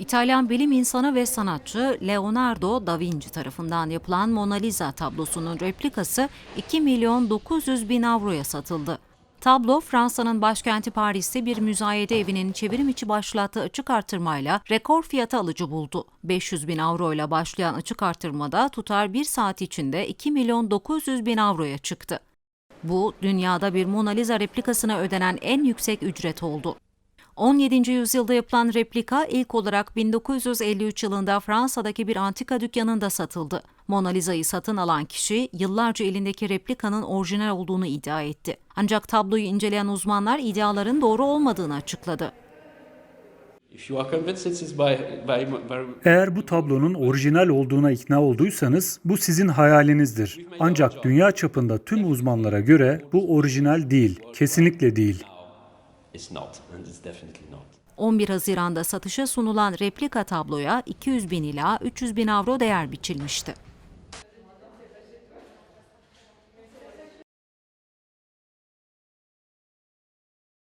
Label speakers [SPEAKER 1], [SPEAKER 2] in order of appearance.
[SPEAKER 1] İtalyan bilim insanı ve sanatçı Leonardo da Vinci tarafından yapılan Mona Lisa tablosunun replikası 2 milyon 900 bin avroya satıldı. Tablo Fransa'nın başkenti Paris'te bir müzayede evinin çevrim içi başlattığı açık artırmayla rekor fiyata alıcı buldu. 500 bin avroyla başlayan açık artırmada tutar bir saat içinde 2 milyon 900 bin avroya çıktı. Bu dünyada bir Mona Lisa replikasına ödenen en yüksek ücret oldu. 17. yüzyılda yapılan replika ilk olarak 1953 yılında Fransa'daki bir antika dükkanında satıldı. Mona Lisa'yı satın alan kişi yıllarca elindeki replikanın orijinal olduğunu iddia etti. Ancak tabloyu inceleyen uzmanlar iddiaların doğru olmadığını açıkladı.
[SPEAKER 2] Eğer bu tablonun orijinal olduğuna ikna olduysanız bu sizin hayalinizdir. Ancak dünya çapında tüm uzmanlara göre bu orijinal değil, kesinlikle değil.
[SPEAKER 3] İt's not, it's definitely not.
[SPEAKER 1] 11 Haziran'da satışa sunulan replika tabloya 200 bin ila 300 bin avro değer biçilmişti.